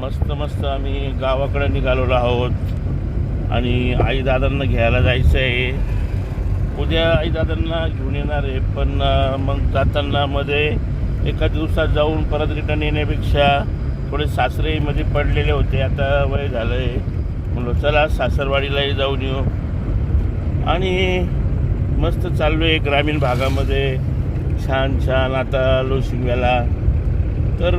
मस्त मस्त आम्ही गावाकडे निघालेलो आहोत. आणि आई दादांना घ्यायला जायचं आहे उद्या आई दादांना घेऊन येणार आहे पण मग जाताना मध्ये एका दिवसात जाऊन परत रिटर्न येण्यापेक्षा थोडे सासरेमध्ये पडलेले होते आता वय झालं आहे म्हणलं चला सासरवाडीलाही जाऊन येऊ. आणि मस्त चाललो आहे ग्रामीण भागामध्ये. छान छान आता लोशिंग्याला तर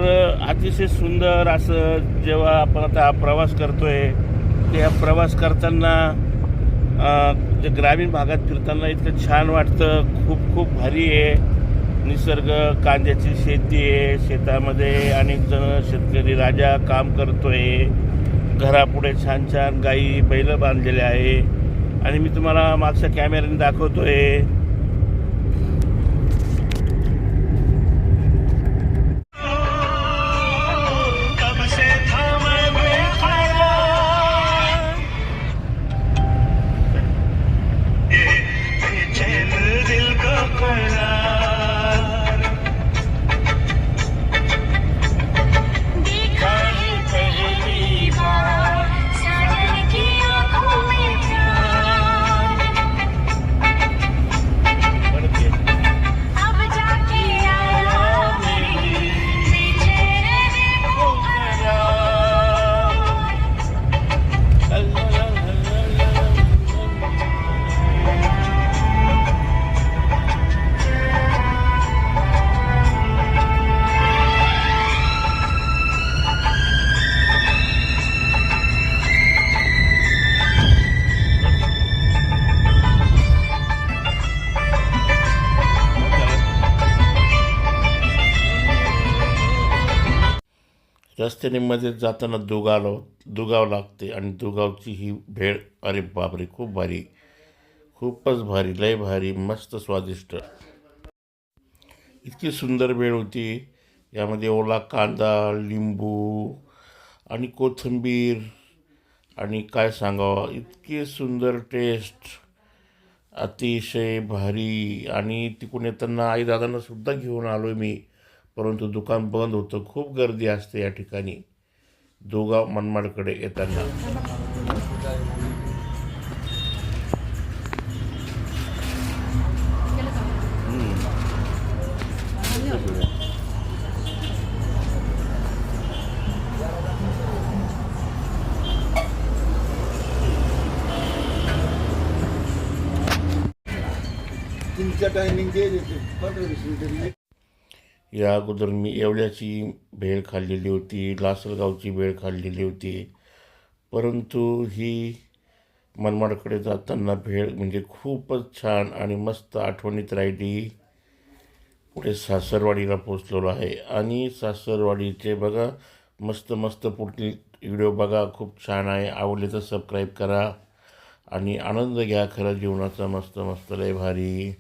अतिशय सुंदर असं जेव्हा आपण आता हा प्रवास करतोय त्या प्रवास करताना जे ग्रामीण भागात फिरताना इतकं छान वाटतं. खूप खूप भारी आहे. निसर्ग कांद्याची शेती आहे. शेतामध्ये अनेक जण शेतकरी राजा काम करतोय. घरापुढे छान छान गाई बैलं बांधलेले आहे. आणि मी तुम्हाला मागच्या कॅमेऱ्याने दाखवतोय. आहे रस्त्याने मध्ये जाताना दुगाव दुगाव लागते आणि दुगावची ही भेळ अरे बापरे खूप भारी. खूपच भारी लय भारी मस्त स्वादिष्ट. इतकी सुंदर भेळ होती. यामध्ये ओला कांदा लिंबू आणि कोथिंबीर आणि काय सांगावं? इतकी सुंदर टेस्ट अतिशय भारी. आणि तिकडून येताना आई दादांना सुद्धा घेऊन आलो आहे मी. परंतु दुकान बंद होतं. खूप गर्दी असते या ठिकाणी. दोगाव मनमाडकडे येताना. तुमच्या टायमिंग जे पंधरा वीस मिनिटं या अगोदर मी येवल्याची भेळ खाल्लेली होती लासलगावची भेळ खाल्लेली होती. परंतु ही मनमाडकडे जाताना भेळ म्हणजे खूपच छान आणि मस्त आठवणीत राहिली. पुढे सासरवाडीला पोचलेलो आहे. आणि सासरवाडीचे बघा मस्त मस्त पुढील व्हिडिओ बघा. खूप छान आहे. आवडले तर सबस्क्राईब करा. आणि आनंद घ्या. खरं जीवनाचा मस्त मस्त लय भारी.